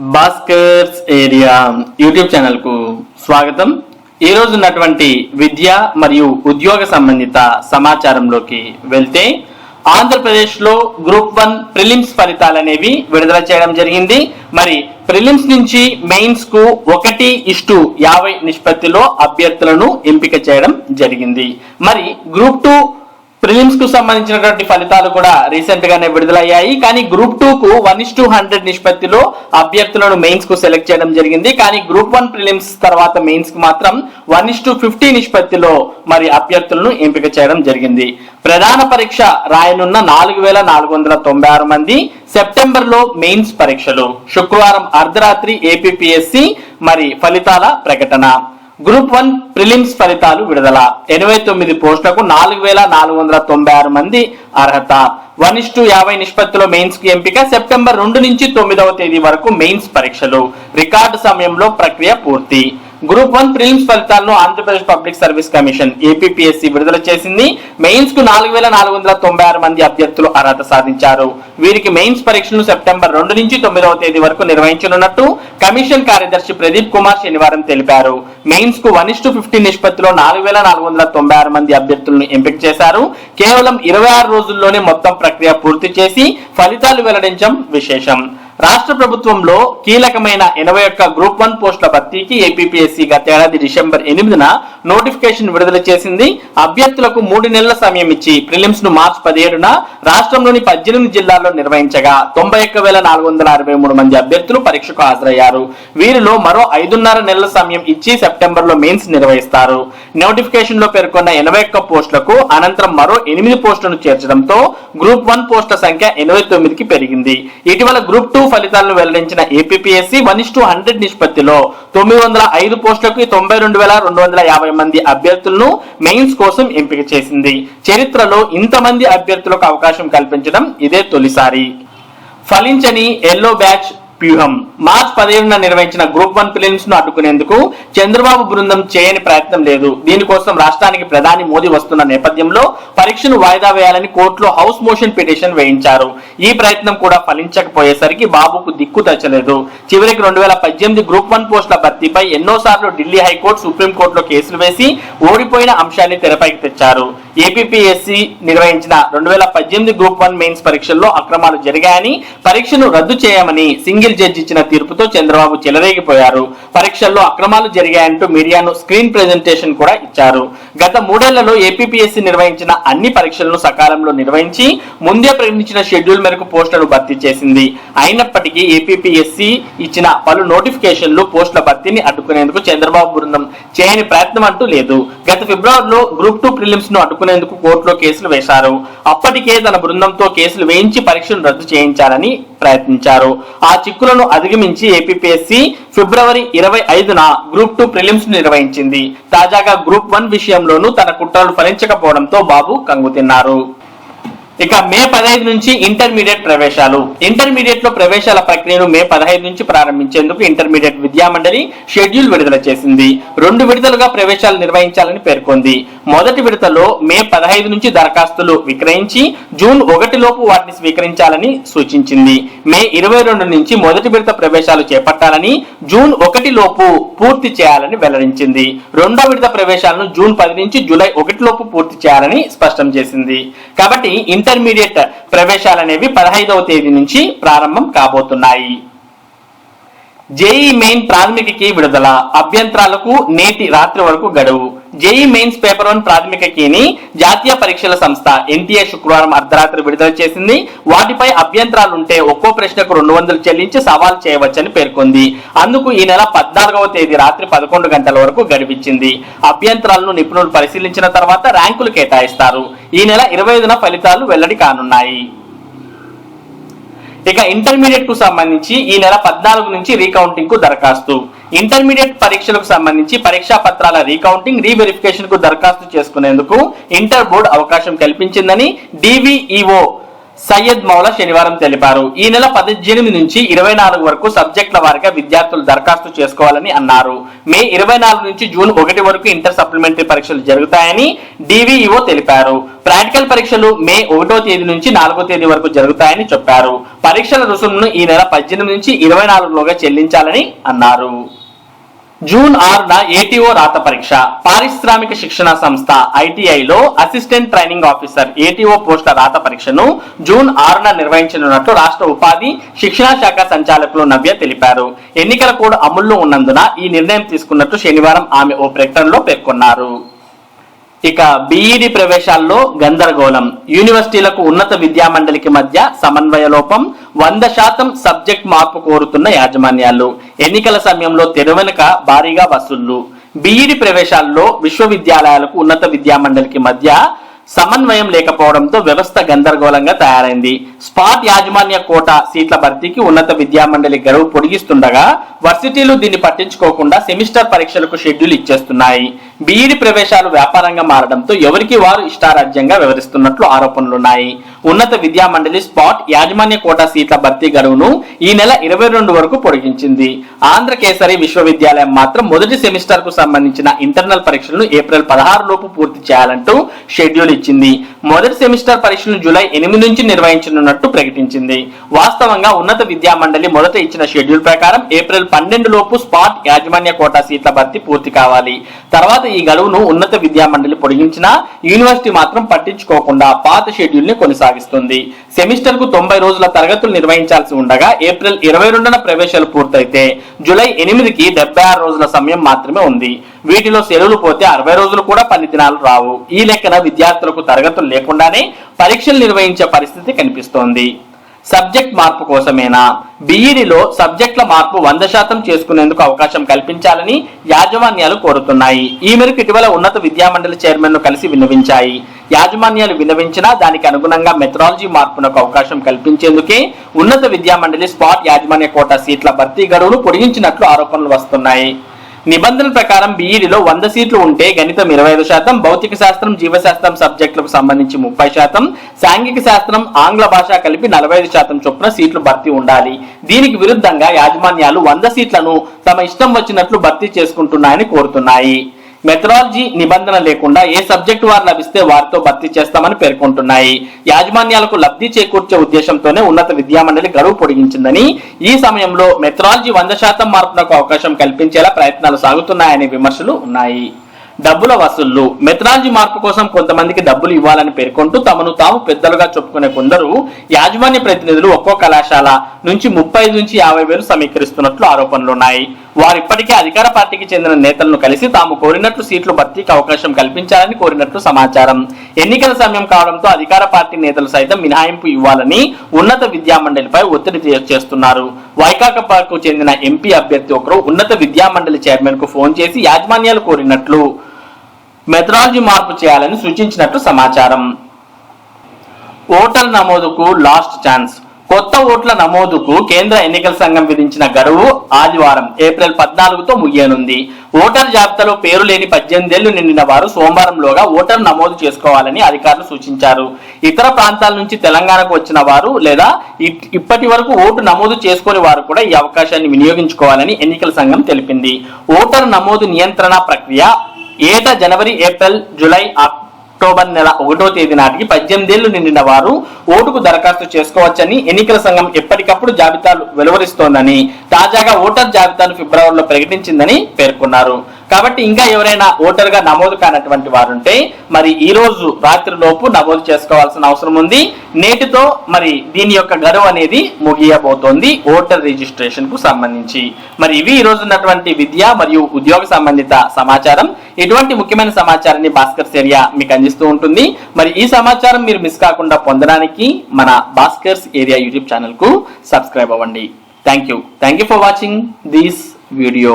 Bhaskar's area YouTube ఛానల్కు స్వాగతం. ఈ ఉన్నటువంటి విద్య మరియు ఉద్యోగ సంబంధిత సమాచారంలోకి వెళ్తే ఆంధ్రప్రదేశ్లో గ్రూప్ వన్ ప్రిలిమ్స్ ఫలితాలు అనేవి విడుదల చేయడం జరిగింది. మరి ప్రిలిమ్స్ నుంచి మెయిన్స్కు ఒకటి ఇష్టు యాభై నిష్పత్తిలో అభ్యర్థులను ఎంపిక చేయడం జరిగింది. మరి గ్రూప్ టూ ప్రిలిమ్స్కు సంబంధించినటువంటి ఫలితాలు కూడా రీసెంట్ గానే విడుదలయ్యాయి. కానీ గ్రూప్ టూ కు వన్ ఇస్ టూ హండ్రెడ్ నిష్పత్తిలో అభ్యర్థులను మెయిన్స్కు సెలెక్ట్ చేయడం జరిగింది. కానీ గ్రూప్ వన్ ప్రిలిమ్స్ తర్వాత మెయిన్స్కు మాత్రం వన్ ఇస్ టూ ఫిఫ్టీ నిష్పత్తిలో మరి అభ్యర్థులను ఎంపిక చేయడం జరిగింది. ప్రధాన పరీక్ష రాయనున్న నాలుగు వేల నాలుగు వందల తొంభై ఆరు మంది సెప్టెంబర్లో మెయిన్స్ పరీక్షలు. శుక్రవారం అర్ధరాత్రి ఏపీపీఎస్సి మరి ఫలితాల ప్రకటన. గ్రూప్ వన్ ప్రిలిమ్స్ ఫలితాలు విడుదల. ఎనభై తొమ్మిది పోస్టులకు నాలుగు వేల నాలుగు వందల తొంభై ఆరు మంది అర్హత. వన్ ఇస్ టు యాభై నిష్పత్తిలో మెయిన్స్కి ఎంపిక సెప్టెంబర్ రెండు నుంచి తొమ్మిదవ తేదీ వరకు మెయిన్స్ పరీక్షలు. రికార్డు సమయంలో ప్రక్రియ పూర్తి. గ్రూప్ వన్ ప్రిలిమ్స్ ఫలితాలను Andhra Pradesh public service commission APPSC విడుదల చేసింది. మెయిన్స్కు నాలుగు వేల నాలుగు వందల తొంభై ఆరు మంది అభ్యర్థులు అర్హత సాధించారు. వీరికి మెయిన్స్ పరీక్షలను సెప్టెంబర్ రెండు నుంచి తొమ్మిదవ తేదీ వరకు నిర్వహించనున్నట్టు కమిషన్ కార్యదర్శి ప్రదీప్ కుమార్ శనివారం తెలిపారు. మెయిన్స్కు వన్ టు ఫిఫ్టీ నిష్పత్తిలో నాలుగు వేల నాలుగు వందల తొంభై ఆరు మంది అభ్యర్థులను ఎంపిక చేశారు. కేవలం ఇరవై ఆరు రోజుల్లోనే మొత్తం ప్రక్రియ పూర్తి చేసి ఫలితాలు వెల్లడించడం విశేషం. రాష్ట్ర ప్రభుత్వంలో కీలకమైన ఎనభై ఒక్క గ్రూప్ వన్ పోస్టుల భర్తీకి ఏపీపీఎస్సీ గత ఏడాది డిసెంబర్ ఎనిమిదిన నోటిఫికేషన్ విడుదల చేసింది. అభ్యర్థులకు మూడు నెలల సమయం ఇచ్చి ప్రిలిమ్స్ను మార్చి పదిహేడున రాష్ట్రంలోని పద్దెనిమిది జిల్లాల్లో నిర్వహించగా తొంభై ఒక్క వేల నాలుగు వందల అరవై మూడు మంది అభ్యర్థులు పరీక్షకు హాజరయ్యారు. వీరిలో మరో ఐదున్నర నెలల సమయం ఇచ్చి సెప్టెంబర్లో మెయిన్స్ నిర్వహిస్తారు. నోటిఫికేషన్లో పేర్కొన్న ఎనభై ఒక్క పోస్టులకు అనంతరం మరో ఎనిమిది పోస్టులను చేర్చడంతో గ్రూప్ వన్ పోస్టుల సంఖ్య ఎనభై తొమ్మిదికి పెరిగింది. ఇటీవల గ్రూప్ టూ ఫలితాలను వెల్లడించిన ఏపీఎస్సీ వన్ ఇస్ హండ్రెడ్ నిష్పత్తిలో తొమ్మిది వందల ఐదు పోస్టులకు తొంభై రెండు వేల రెండు వందల యాభై మంది అభ్యర్థులను మెయిన్స్ కోసం ఎంపిక చేసింది. చరిత్రలో ఇంతమంది అభ్యర్థులకు అవకాశం కల్పించడం ఇదే తొలిసారి. ఫలించని ఎల్లో బ్యాచ్ వ్యూహం. మార్చ్ పదిహేడున నిర్వహించిన గ్రూప్ వన్ ఫిలిమ్స్ను అడ్డుకునేందుకు చంద్రబాబు బృందం చేయని ప్రయత్నం లేదు. దీనికోసం రాష్ట్రానికి ప్రధాని మోదీ వస్తున్న నేపథ్యంలో పరీక్షను వాయిదా వేయాలని కోర్టులో హౌస్ మోషన్ పిటిషన్ వేయించారు. ఈ ప్రయత్నం కూడా ఫలించకపోయేసరికి బాబుకు దిక్కు తచ్చలేదు చివరికి రెండు వేల పద్దెనిమిది గ్రూప్ వన్ పోస్టుల భర్తీపై ఎన్నోసార్లు ఢిల్లీ హైకోర్టు సుప్రీంకోర్టులో కేసులు వేసి ఓడిపోయిన అంశాన్ని తెరపైకి తెచ్చారు. ఏపీఎస్సి నిర్వహించిన రెండు వేల పద్దెనిమిది గ్రూప్ వన్ మెయిన్స్ పరీక్షల్లో అక్రమాలు జరిగాయని పరీక్షను రద్దు చేయమని సింగిల్ జడ్జి ఇచ్చిన తీర్పుతో చంద్రబాబు చెలరేగిపోయారు. పరీక్షల్లో అక్రమాలు జరిగాయంటూ మీడియాను స్క్రీన్ ప్రెజెంటేషన్ కూడా ఇచ్చారు. గత మూడేళ్ళలో ఏపీపీఎస్సీ నిర్వహించిన అన్ని పరీక్షలను సకాలంలో నిర్వహించి ముందే ప్రకటించిన షెడ్యూల్ మేరకు పోస్టులను భర్తీ చేసింది. అయినప్పటికీ ఏపీపీఎస్సీ ఇచ్చిన పలు నోటిఫికేషన్లు పోస్టుల భర్తీని అడ్డుకునేందుకు చంద్రబాబు బృందం చేయని ప్రయత్నం అంటూ లేదు. గత ఫిబ్రవరిలో గ్రూప్ టూ ప్రిలిమ్స్ను అడ్డుకునేందుకు కోర్టులో కేసులు వేశారు. అప్పటికే తన బృందంతో కేసులు వేయించి పరీక్షను రద్దు చేయించాలని ప్రయత్నించారు. ఆ చిక్కులను అధిగమించి ఏపీపీఎస్సీ ఫిబ్రవరి ఇరవై ఐదున గ్రూప్ టూ ప్రిలిమ్స్ నిర్వహించింది. తాజాగా గ్రూప్ వన్ విషయంలోనూ తన కుట్రలు ఫలించకపోవడంతో బాబు కంగుతిన్నారు. ఇక మే పదహైదు నుంచి ఇంటర్మీడియట్ ప్రవేశాలు. ఇంటర్మీడియట్లో ప్రవేశాల ప్రక్రియను మే పదహైదు నుంచి ప్రారంభించేందుకు ఇంటర్మీడియట్ విద్యామండలి షెడ్యూల్ విడుదల చేసింది. రెండు విడుదలుగా ప్రవేశాలు నిర్వహించాలని పేర్కొంది. మొదటి విడతలో మే పదహైదు నుంచి దరఖాస్తులు విక్రయించి జూన్ ఒకటి లోపు వాటిని స్వీకరించాలని సూచించింది. మే ఇరవై రెండు నుంచి మొదటి విడత ప్రవేశాలు చేపట్టాలని జూన్ ఒకటి లోపు పూర్తి చేయాలని వెల్లడించింది. రెండో విడత ప్రవేశాలను జూన్ పది నుంచి జూలై ఒకటి లోపు పూర్తి చేయాలని స్పష్టం చేసింది. కాబట్టి ఇంటర్మీడియట్ ప్రవేశాలు అనేవి పదహైదవ తేదీ నుంచి ప్రారంభం కాబోతున్నాయి. జేఈ మెయిన్ ప్రాథమికకి విడుదల. అభ్యంతరాలకు నేటి రాత్రి వరకు గడువు. జేఈ మెయిన్స్ పేపర్ వన్ ప్రాథమిక కీని జాతీయ పరీక్షల సంస్థ ఎన్టీఏ శుక్రవారం అర్ధరాత్రి విడుదల చేసింది. వాటిపై అభ్యంతరాలు ఉంటే ఒక్కో ప్రశ్నకు రెండు వందలు చెల్లించి సవాల్ చేయవచ్చని పేర్కొంది. అందుకు ఈ నెల పద్నాలుగవ తేదీ రాత్రి పదకొండు గంటల వరకు గడిపించింది అభ్యంతరాలను నిపుణులు పరిశీలించిన తర్వాత ర్యాంకులు కేటాయిస్తారు. ఈ నెల ఇరవై ఐదున ఫలితాలు వెల్లడి కానున్నాయి. ఇక ఇంటర్మీడియట్కు సంబంధించి ఈ నెల పద్నాలుగు నుంచి రీకౌంటింగ్కు దరఖాస్తు. ఇంటర్మీడియట్ పరీక్షలకు సంబంధించి పరీక్షా పత్రాల రీకౌంటింగ్ రీవెరిఫికేషన్కు దరఖాస్తు చేసుకునేందుకు ఇంటర్ బోర్డు అవకాశం కల్పించిందని డివిఈఓ సయ్యద్ మౌలా శనివారం తెలిపారు. ఈ నెల పద్దెనిమిది నుంచి ఇరవై నాలుగు వరకు సబ్జెక్టుల వారిగా విద్యార్థులు దరఖాస్తు చేసుకోవాలని అన్నారు. మే ఇరవై నాలుగు నుంచి జూన్ ఒకటి వరకు ఇంటర్ సప్లిమెంటరీ పరీక్షలు జరుగుతాయని డివిఈఓ తెలిపారు. ప్రాక్టికల్ పరీక్షలు మే ఒకటో తేదీ నుంచి నాలుగో తేదీ వరకు జరుగుతాయని చెప్పారు. పరీక్షల రుసుమును ఈ నెల పద్దెనిమిది నుంచి ఇరవై నాలుగులోగా చెల్లించాలని అన్నారు. జూన్ ఆరున ఏటీఓ రాత పరీక్ష. పారిశ్రామిక శిక్షణ సంస్థ ఐటీఐలో అసిస్టెంట్ ట్రైనింగ్ ఆఫీసర్ ఏటీఓ పోస్టుల రాత పరీక్షను జూన్ ఆరున నిర్వహించనున్నట్లు రాష్ట్ర ఉపాధి శిక్షణా శాఖ సంచాలకులు నవ్య తెలిపారు. ఎన్నికల కోడ్ అమల్లో ఉన్నందున ఈ నిర్ణయం తీసుకున్నట్లు శనివారం ఆమె ఓ ప్రకటనలో పేర్కొన్నారు. ఇక బీఈడి ప్రవేశాల్లో గందరగోళం. యూనివర్సిటీలకు ఉన్నత విద్యా మండలికి మధ్య సమన్వయ లోపం వంద శాతం సబ్జెక్ట్ మార్పు కోరుతున్న యాజమాన్యాలు. ఎన్నికల సమయంలో తెరవెనుక భారీగా వసూళ్ళు. బీఈడి ప్రవేశాల్లో విశ్వవిద్యాలయాలకు ఉన్నత విద్యా మండలికి మధ్య సమన్వయం లేకపోవడంతో వ్యవస్థ గందరగోళంగా తయారైంది. స్పాట్ యాజమాన్య కోట సీట్ల భర్తీకి ఉన్నత విద్యామండలి గడువు పొడిగిస్తుండగా వర్సిటీలు దీన్ని పట్టించుకోకుండా సెమిస్టర్ పరీక్షలకు షెడ్యూల్ ఇచ్చేస్తున్నాయి. బీఈడి ప్రవేశాలు వ్యాపారంగా మారడంతో ఎవరికి వారు ఇష్టారాజ్యంగా వ్యవహరిస్తున్నట్లు ఆరోపణలున్నాయి. ఉన్నత విద్యా మండలి స్పాట్ యాజమాన్య కోటా సీట్ల భర్తీ గడువును ఈ నెల ఇరవై రెండు వరకు పొడిగించింది. ఆంధ్ర కేసరి విశ్వవిద్యాలయం మాత్రం మొదటి సెమిస్టర్కు సంబంధించిన ఇంటర్నల్ పరీక్షలను ఏప్రిల్ పదహారు లోపు పూర్తి చేయాలంటూ షెడ్యూల్ ఇచ్చింది. మొదటి సెమిస్టర్ పరీక్షలను జూలై ఎనిమిది నుంచి నిర్వహించనున్నట్టు ప్రకటించింది. వాస్తవంగా ఉన్నత విద్యా మండలి మొదట ఇచ్చిన షెడ్యూల్ ప్రకారం ఏప్రిల్ పన్నెండు లోపు స్పాట్ యాజమాన్య కోటా సీట్ల భర్తీ పూర్తి కావాలి. తర్వాత ఈ గడువును ఉన్నత విద్యా మండలి పొడిగించినా యూనివర్సిటీ మాత్రం పట్టించుకోకుండా పాత షెడ్యూల్ని కొనసాగిస్తుంది సెమిస్టర్కు తొంభై రోజుల తరగతులు నిర్వహించాల్సి ఉండగా ఏప్రిల్ ఇరవై రెండున ప్రవేశాలు పూర్తయితే జూలై ఎనిమిదికి డెబ్బై ఆరు రోజుల సమయం మాత్రమే ఉంది. వీటిలో సెలవులు పోతే అరవై రోజులు కూడా పని దినాలు రావు. ఈ లెక్కన విద్యార్థులకు తరగతులు లేకుండానే పరీక్షలు నిర్వహించే పరిస్థితి కనిపిస్తోంది. సబ్జెక్ట్ మార్పు కోసమేనా? బీఈడిలో సబ్జెక్టుల మార్పు వంద శాతం చేసుకునేందుకు అవకాశం కల్పించాలని యాజమాన్యాలు కోరుతున్నాయి. ఈ మేరకు ఇటీవల ఉన్నత విద్యామండలి చైర్మన్ను కలిసి విన్నవించాయి. యాజమాన్యాలు విన్నవించినా దానికి అనుగుణంగా మెథడాలజీ మార్పునకు అవకాశం కల్పించేందుకే ఉన్నత విద్యామండలి స్పాట్ యాజమాన్య కోటా సీట్ల భర్తీ గడువును పొడిగించినట్లు ఆరోపణలు వస్తున్నాయి. నిబంధనల ప్రకారం బీఈడిలో వంద సీట్లు ఉంటే గణితం ఇరవై ఐదు శాతం భౌతిక శాస్త్రం జీవశాస్త్రం సబ్జెక్టులకు సంబంధించి ముప్పై శాతం సాంఘిక శాస్త్రం ఆంగ్ల భాష కలిపి నలభై ఐదు శాతం చొప్పున సీట్లు భర్తీ ఉండాలి. దీనికి విరుద్ధంగా యాజమాన్యాలు వంద సీట్లను తమ ఇష్టం వచ్చినట్లు భర్తీ చేసుకుంటున్నాయని కోరుతున్నాయి. మెథడాలజీ నిబంధన లేకుండా ఏ సబ్జెక్టు వారు లభిస్తే వారితో భర్తీ చేస్తామని పేర్కొంటున్నాయి. యాజమాన్యాలకు లబ్ధి చేకూర్చే ఉద్దేశంతోనే ఉన్నత విద్యామండలి గడువు పొడిగించిందని ఈ సమయంలో మెథడాలజీ వంద శాతం మార్పునకు అవకాశం కల్పించేలా ప్రయత్నాలు సాగుతున్నాయనే విమర్శలు ఉన్నాయి. డబ్బుల వసూళ్ళు. మెథడాలజీ మార్పు కోసం కొంతమందికి డబ్బులు ఇవ్వాలని పేర్కొంటూ తమను తాము పెద్దలుగా చెప్పుకునే కొందరు యాజమాన్య ప్రతినిధులు ఒక్కో కళాశాల నుంచి ముప్పై నుంచి యాభై వేలు సమీకరిస్తున్నట్లు ఆరోపణలున్నాయి వారు ఇప్పటికే అధికార పార్టీకి చెందిన నేతలను కలిసి తాము కోరినట్లు సీట్లు భర్తీకి అవకాశం కల్పించాలని కోరినట్లు సమాచారం. ఎన్నికల సమయం కావడంతో అధికార పార్టీ నేతలు సైతం మినహాయింపు ఇవ్వాలని ఉన్నత విద్యామండలిపై ఒత్తిడి చేస్తున్నారు. వైకాకపాకు చెందిన ఎంపీ అభ్యర్థి ఒకరు ఉన్నత విద్యామండలి చైర్మన్కు ఫోన్ చేసి యాజమాన్యాలు కోరినట్లు మెథడాలజీ మార్పు చేయాలని సూచించినట్లు సమాచారం. ఓటర్ నమోదుకు లాస్ట్ ఛాన్స్. కొత్త ఓట్ల నమోదుకు కేంద్ర ఎన్నికల సంఘం విధించిన గడువు ఆదివారం ఏప్రిల్ పద్నాలుగుతో ముగియనుంది. ఓటర్ జాబితాలో పేరు లేని పద్దెనిమిదేళ్ళు నిండిన వారు సోమవారంలోగా ఓటర్ నమోదు చేసుకోవాలని అధికారులు సూచించారు. ఇతర ప్రాంతాల నుంచి తెలంగాణకు వచ్చిన వారు లేదా ఇప్పటి వరకు ఓటు నమోదు చేసుకుని వారు కూడా ఈ అవకాశాన్ని వినియోగించుకోవాలని ఎన్నికల సంఘం తెలిపింది. ఓటర్ నమోదు నియంత్రణ ప్రక్రియ ఏటా జనవరి ఏప్రిల్ జూలై అక్టోబర్ నెల ఒకటో తేదీ నాటికి పద్దెనిమిదేళ్ళు నిండిన వారు ఓటుకు దరఖాస్తు చేసుకోవచ్చని ఎన్నికల సంఘం ఎప్పటికప్పుడు జాబితాలు వెలువరిస్తోందని తాజాగా ఓటర్ జాబితాను ఫిబ్రవరిలో ప్రకటించిందని పేర్కొన్నారు. కాబట్టి ఇంకా ఎవరైనా ఓటర్గా నమోదు కానటువంటి వారు ఉంటే మరి ఈ రోజు రాత్రి లోపు నమోదు చేసుకోవాల్సిన అవసరం ఉంది. నేటితో మరి దీని యొక్క గడువు అనేది ముగియబోతోంది. ఓటర్ రిజిస్ట్రేషన్కు సంబంధించి. మరి ఇవి ఈ రోజు ఉన్నటువంటి విద్య మరియు ఉద్యోగ సంబంధిత సమాచారం. ఇటువంటి ముఖ్యమైన సమాచారాన్ని భాస్కర్స్ ఏరియా మీకు అందిస్తూ ఉంటుంది. మరి ఈ సమాచారం మీరు మిస్ కాకుండా పొందడానికి మన భాస్కర్స్ ఏరియా యూట్యూబ్ ఛానల్కు సబ్స్క్రైబ్ అవ్వండి. Thank you thank you for watching this video.